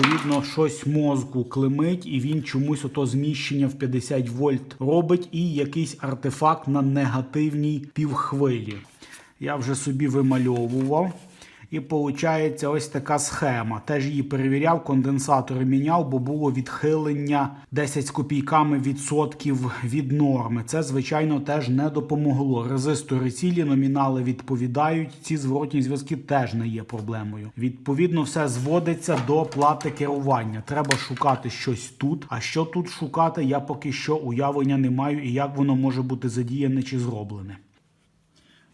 відповідно щось мозку клемить, і він чомусь ото зміщення в 50 вольт робить, і якийсь артефакт на негативній півхвилі. Я вже собі вимальовував. І виходить ось така схема. Теж її перевіряв, конденсатори міняв, бо було відхилення 10 з копійками відсотків від норми. Це, звичайно, теж не допомогло. Резистори цілі, номінали відповідають. Ці зворотні зв'язки теж не є проблемою. Відповідно, все зводиться до плати керування. Треба шукати щось тут. А що тут шукати, я поки що уявлення не маю і як воно може бути задіяне чи зроблене.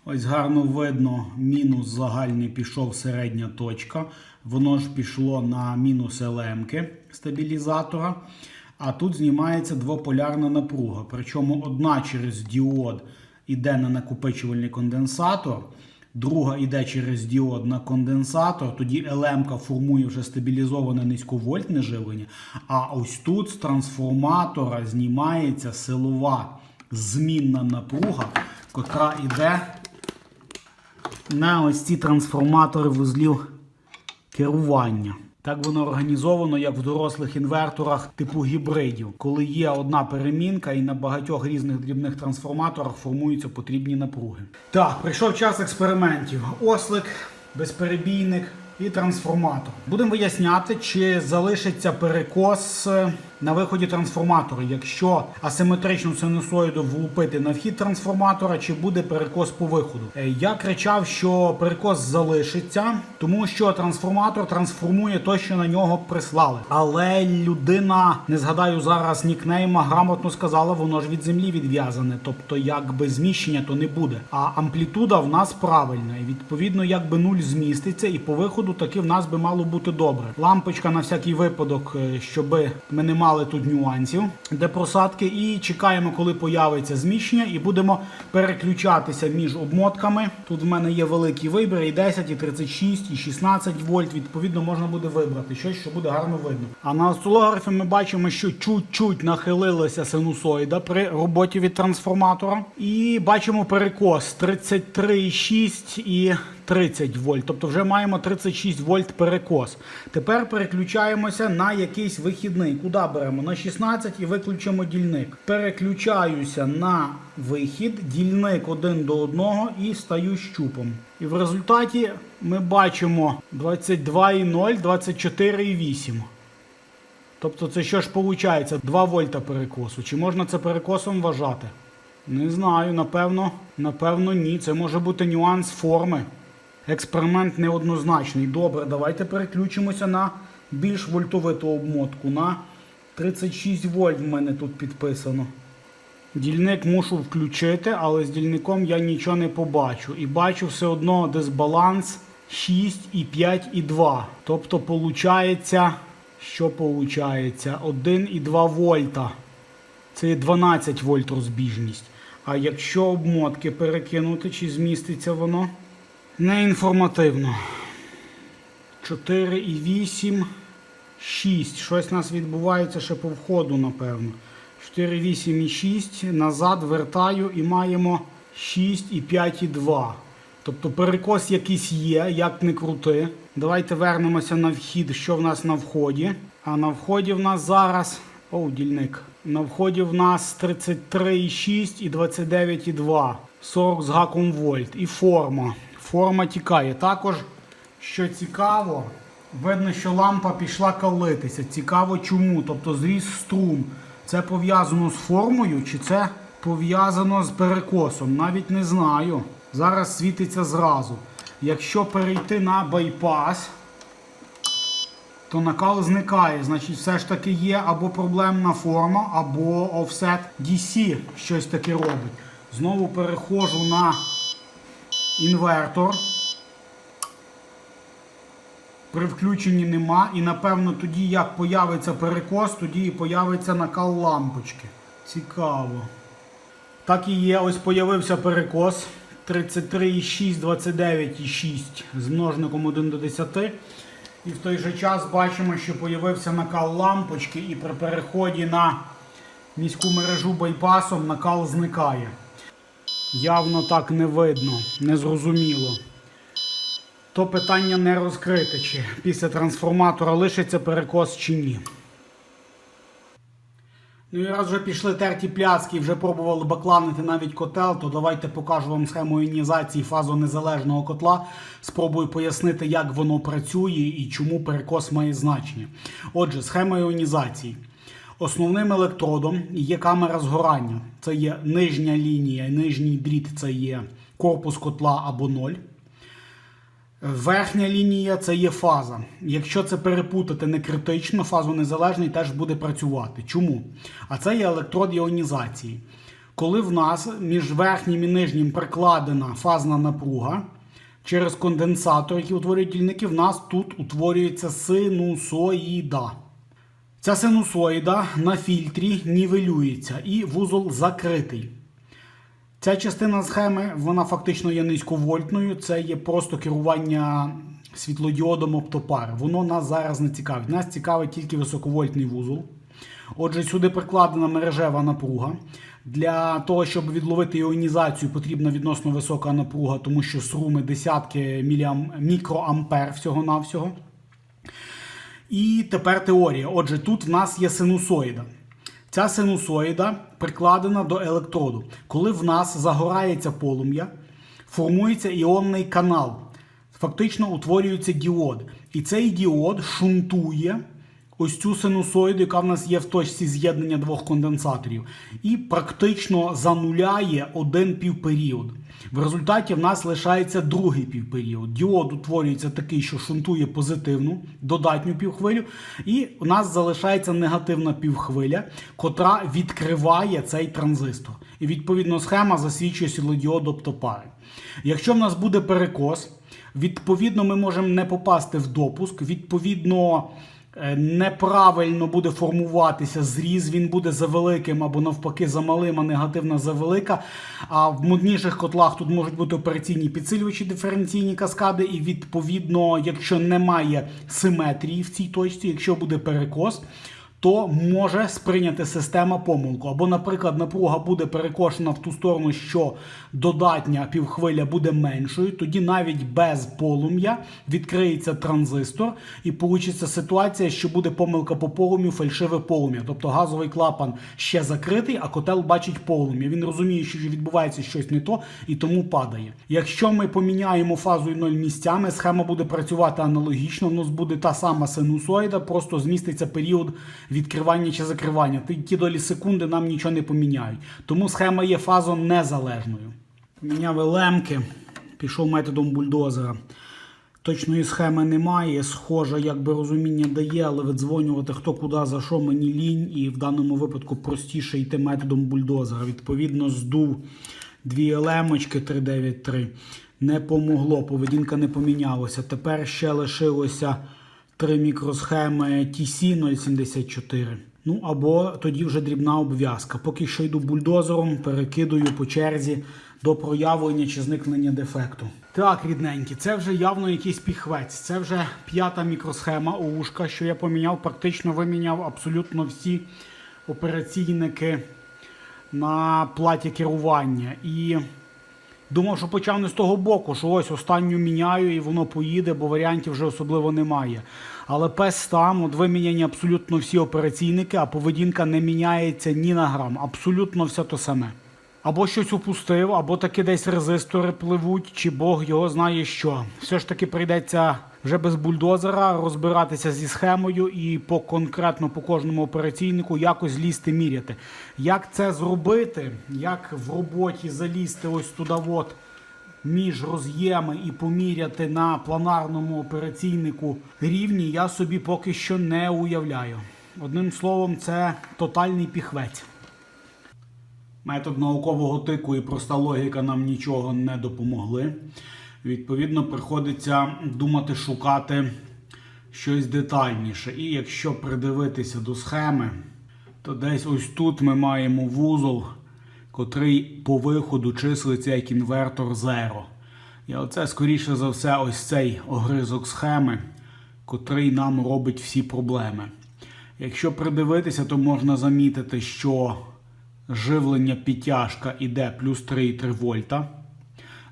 Ось гарно видно, мінус загальний пішов середня точка. Воно ж пішло на мінус елемки стабілізатора. А тут знімається двополярна напруга. Причому одна через діод іде на накопичувальний конденсатор, друга йде через діод на конденсатор. Тоді елемка формує вже стабілізоване низьковольтне живлення. А ось тут з трансформатора знімається силова змінна напруга, котра йде на ось ці трансформатори вузлів керування. Так воно організовано, як в дорослих інверторах типу гібридів, коли є одна перемінка і на багатьох різних дрібних трансформаторах формуються потрібні напруги. Так, прийшов час експериментів. Ослик, безперебійник і трансформатор. Будемо виясняти, чи залишиться перекос е, на виході трансформатора, якщо асиметричну синусоїду влупити на вхід трансформатора, чи буде перекос по виходу. Е, Я кричав, що перекос залишиться, тому що трансформатор трансформує то, що на нього прислали. Але людина, не згадаю зараз нікнейма, грамотно сказала, воно ж від землі відв'язане. Тобто, якби зміщення то не буде. А амплітуда в нас правильна. І відповідно, якби нуль зміститься, і по виходу таки в нас би мало бути добре. Лампочка на всякий випадок, е, щоб ми не мали тут нюансів де просадки, і чекаємо, коли появиться зміщення, і будемо переключатися між обмотками. Тут в мене є великий вибір, і 10, і 36, і 16 вольт. Відповідно, можна буде вибрати щось, що буде гарно видно. А на осцилографі ми бачимо, що чуть-чуть нахилилася синусоїда при роботі від трансформатора. І бачимо перекос 33,6 і 30 вольт, тобто вже маємо 36 вольт перекос. Тепер переключаємося на якийсь вихідний. Куди беремо? На 16 і виключимо дільник. Переключаюся на вихід, дільник один до одного і стаю щупом. І в результаті ми бачимо 22,0, 24,8. Тобто це що ж виходить? 2 вольта перекосу. Чи можна це перекосом вважати? Не знаю, напевно, напевно, ні. Це може бути нюанс форми. Експеримент неоднозначний. Добре, давайте переключимося на більш вольтовиту обмотку. На 36 вольт в мене тут підписано. Дільник мушу включити, але з дільником я нічого не побачу. І бачу все одно дисбаланс 6 і 5 і 2. Тобто, получається, що получається? 1 і 2 вольта. Це 12 вольт розбіжність. А якщо обмотки перекинути, чи зміститься воно? Неінформативно. 4,8, 6. Щось у нас відбувається ще по входу, напевно. 4,8 і 6. Назад вертаю і маємо 6 і 5 і 2. Тобто перекос якийсь є, як не крути. Давайте вернемося на вхід, що в нас на вході. А на вході в нас зараз. О, дільник. На вході в нас 33,6 і 29,2. 40 з гаком вольт. І форма. Форма тікає. Також, що цікаво, видно, що лампа пішла калитися. Цікаво чому. Тобто зріс струм. Це пов'язано з формою чи це пов'язано з перекосом? Навіть не знаю. Зараз світиться зразу. Якщо перейти на байпас, то накал зникає. Значить, все ж таки є або проблемна форма, або offset DC щось таке робить. Знову переходжу на інвертор. При включенні нема. І напевно тоді, як появиться перекос, тоді і появиться накал лампочки. Цікаво. Так і є, ось появився перекос 33,6, 29,6 з множником 1 до 10. І в той же час бачимо, що появився накал лампочки, і при переході на міську мережу байпасом накал зникає. Явно так не видно, незрозуміло. То питання не розкрите, чи після трансформатора лишиться перекос чи ні. Ну і раз вже пішли терті пляцки і вже пробували бакланити навіть котел, то давайте покажу вам схему іонізації фазонезалежного котла. Спробую пояснити, як воно працює і чому перекос має значення. Отже, схема іонізації. Основним електродом є камера згорання. Це є нижня лінія, нижній дріт це є корпус котла або ноль. Верхня лінія це є фаза. Якщо це перепутати не критично, фазонезалежний теж буде працювати. Чому? А це є електрод іонізації. Коли в нас між верхнім і нижнім прикладена фазна напруга, через конденсатор, який утворюють дільники, в нас тут утворюється синусоїда. Ця синусоїда на фільтрі нівелюється і вузол закритий. Ця частина схеми вона фактично є низьковольтною. Це є просто керування світлодіодом оптопари. Воно нас зараз не цікавить. Нас цікавить тільки високовольтний вузол. Отже, сюди прикладена мережева напруга. Для того, щоб відловити іонізацію, потрібна відносно висока напруга, тому що струми десятки мікроампер всього-навсього. І тепер теорія. Отже, тут в нас є синусоїда. Ця синусоїда прикладена до електроду. Коли в нас загорається полум'я, формується іонний канал. Фактично утворюється діод. І цей діод шунтує ось цю синусоїду, яка в нас є в точці з'єднання двох конденсаторів, і практично зануляє один півперіод. В результаті в нас лишається другий півперіод. Діод утворюється такий, що шунтує позитивну додатню півхвилю, і у нас залишається негативна півхвиля, котра відкриває цей транзистор. І відповідно схема засвідчує світлодіод оптопари. Якщо в нас буде перекос, відповідно ми можемо не попасти в допуск, відповідно. Е, Неправильно буде формуватися зріз, він буде завеликим або навпаки замалим, а негативна завелика. А в модніших котлах тут можуть бути операційні підсилювачі, диференційні каскади, і відповідно, якщо немає симетрії в цій точці, якщо буде перекос, то може сприйняти система помилку. Або, наприклад, напруга буде перекошена в ту сторону, що додатня півхвиля буде меншою, тоді навіть без полум'я відкриється транзистор, і получиться ситуація, що буде помилка по полум'ю, фальшиве полум'я. Тобто газовий клапан ще закритий, а котел бачить полум'я. Він розуміє, що відбувається щось не то і тому падає. Якщо ми поміняємо фазу і ноль місцями, схема буде працювати аналогічно. У нас буде та сама синусоїда, просто зміститься період відкривання чи закривання. Ті- долі секунди нам нічого не поміняють. Тому схема є фазом незалежною. Поміняли лемки, пішов методом бульдозера. Точної схеми немає. Схоже, якби розуміння дає, але видзвонювати хто куди за що мені лінь, і в даному випадку простіше йти методом бульдозера. Відповідно, здув дві елемочки 393. Не помогло, поведінка не помінялася. Тепер ще лишилося три мікросхеми TC 074. Ну або тоді вже дрібна обв'язка. Поки що йду бульдозером, перекидую по черзі до проявлення чи зникнення дефекту. Так, рідненькі, це вже явно якийсь піхвець. Це вже п'ята мікросхема ОУшка, що я поміняв, практично виміняв абсолютно всі операційники на платі керування. І думав, що почав не з того боку, що ось останню міняю і воно поїде, бо варіантів вже особливо немає. Але пес там, от виміняні абсолютно всі операційники, а поведінка не міняється ні на грам. Абсолютно все то саме. Або щось упустив, або таки десь резистори пливуть, чи Бог його знає що. Все ж таки прийдеться вже без бульдозера розбиратися зі схемою і по конкретно по кожному операційнику якось лізти міряти. Як це зробити, як в роботі залізти ось туди от між роз'єми і поміряти на планарному операційнику рівні, я собі поки що не уявляю. Одним словом, це тотальний піхвець. Метод наукового тику і проста логіка нам нічого не допомогли. Відповідно, приходиться думати, шукати щось детальніше. І якщо придивитися до схеми, то десь ось тут ми маємо вузол, котрий по виходу числиться як інвертор 0. І оце, скоріше за все, ось цей огризок схеми, котрий нам робить всі проблеми. Якщо придивитися, то можна замітити, що живлення підтяжка іде плюс 3,3 вольта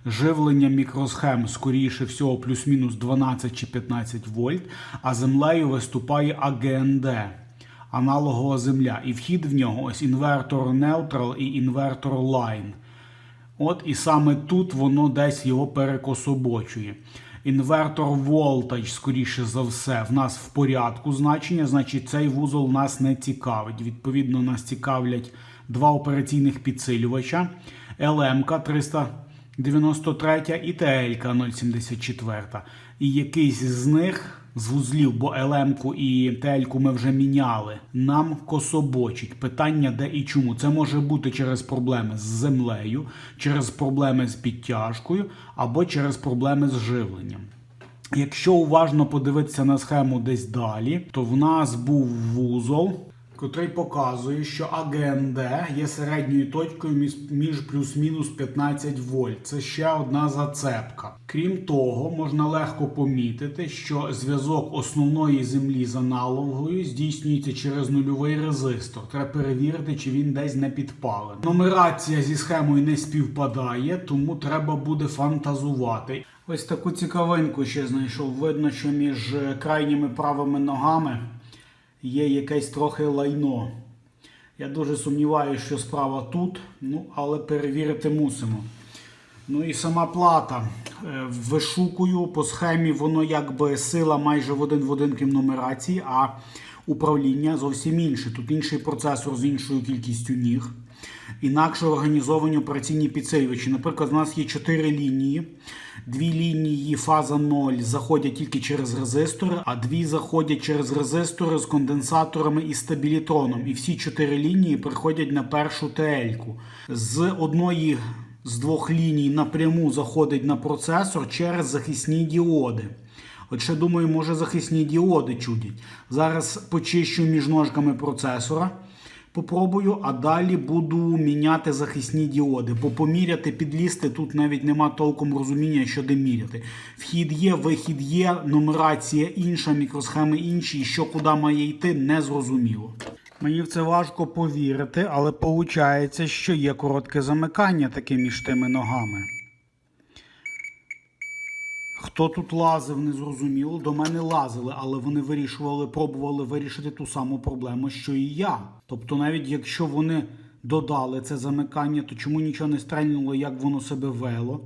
живлення мікросхем, скоріше всього, плюс-мінус 12 чи 15 вольт, а землею виступає АГНД, аналогова земля. І вхід в нього ось інвертор Neutral і інвертор Line. От і саме тут воно десь його перекособочує. Інвертор Voltage, скоріше за все, в нас в порядку значення, значить цей вузол нас не цікавить. Відповідно, нас цікавлять два операційних підсилювача. LM-ка 300. 93 і ТЛК 074. І якийсь з них з вузлів, бо ЛМ-ку і ТЛ ми вже міняли. Нам кособочить питання, де і чому. Це може бути через проблеми з землею, через проблеми з підтяжкою або через проблеми з живленням. Якщо уважно подивитися на схему десь далі, то в нас був вузол котрий показує, що АГНД є середньою точкою між- плюс-мінус 15 вольт. Це ще одна зацепка. Крім того, можна легко помітити, що зв'язок основної землі з аналоговою здійснюється через нульовий резистор. Треба перевірити, чи він десь не підпалений. Нумерація зі схемою не співпадає, тому треба буде фантазувати. Ось таку цікавинку ще знайшов. Видно, що між е, крайніми правими ногами є якесь трохи лайно. Я дуже сумніваюся, що справа тут, ну, але перевірити мусимо. Ну і сама плата. Е, Вишукую по схемі, воно якби сила майже в один в один крім нумерації, а управління зовсім інше. Тут інший процесор з іншою кількістю ніг. Інакше організовані операційні підсилювачі. Наприклад, у нас є чотири лінії. Дві лінії фаза 0 заходять тільки через резистори, а дві заходять через резистори з конденсаторами і стабілітроном. І всі чотири лінії приходять на першу ТЛ-ку. З одної з двох ліній напряму заходить на процесор через захисні діоди. От ще думаю, може захисні діоди чудять. Зараз почищу між ножками процесора. Попробую, а далі буду міняти захисні діоди. Бо поміряти, підлізти тут навіть нема толком розуміння, що де міряти. Вхід є, вихід є, нумерація інша, мікросхеми інші, що куди має йти, не зрозуміло. Мені в це важко повірити, але виходить, що є коротке замикання таке між тими ногами. Хто тут лазив, не зрозуміло. До мене лазили, але вони вирішували, пробували вирішити ту саму проблему, що і я. Тобто, навіть якщо вони додали це замикання, то чому нічого не стрельнуло, як воно себе вело?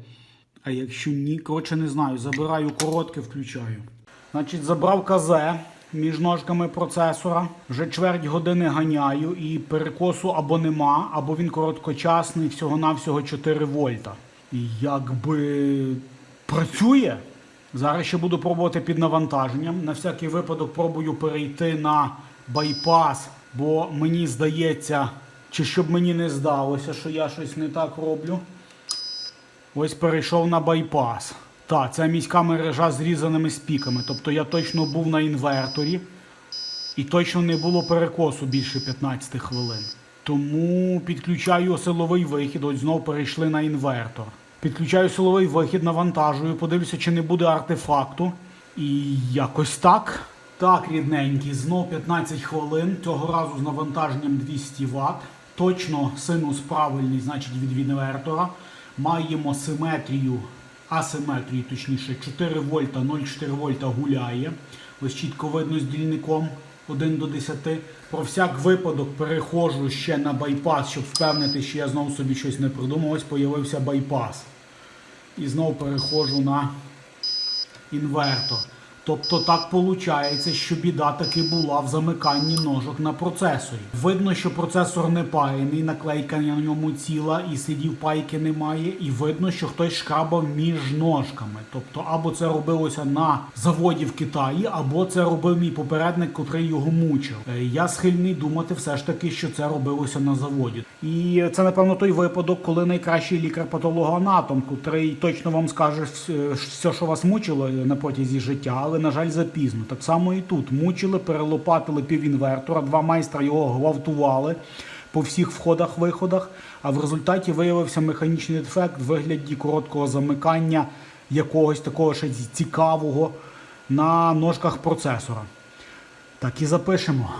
А якщо ні, коротше, не знаю. Забираю коротке, включаю. Значить, забрав КЗ між ножками процесора. Вже чверть години ганяю і перекосу або нема, або він короткочасний, всього-навсього 4 вольта. І якби працює. Зараз ще буду пробувати під навантаженням. На всякий випадок пробую перейти на байпас, бо мені здається, чи щоб мені не здалося, що я щось не так роблю. Ось перейшов на байпас. Так, це міська мережа з різаними спіками. Тобто я точно був на інверторі і точно не було перекосу більше 15 хвилин. Тому підключаю силовий вихід, ось знов перейшли на інвертор. Підключаю силовий вихід, навантажую, подивлюся, чи не буде артефакту. І якось так. Так, рідненький, знов 15 хвилин, цього разу з навантаженням 200 Вт. Точно синус правильний, значить від інвертора. Маємо симетрію, асиметрію, точніше, 4 вольта, 0,4 вольта гуляє. Ось чітко видно з дільником 1 до 10. Про всяк випадок перехожу ще на байпас, щоб впевнити, що я знову собі щось не придумав. Ось появився байпас. І знову перехожу на інвертор. Тобто так виходить, що біда таки була в замиканні ножок на процесорі. Видно, що процесор не паяний, наклейка на ньому ціла, і слідів пайки немає. І видно, що хтось шкрабав між ножками. Тобто, або це робилося на заводі в Китаї, або це робив мій попередник, котрий його мучив. Е, Я схильний думати все ж таки, що це робилося на заводі. І це, напевно, той випадок, коли найкращий лікар-патологоанатом, котрий точно вам скаже все, що вас мучило на протязі життя, але, на жаль, запізно. Так само і тут. Мучили, перелопатили півінвертора, два майстра його гвалтували по всіх входах-виходах, а в результаті виявився механічний дефект в вигляді короткого замикання якогось такого ще цікавого на ножках процесора. Так і запишемо.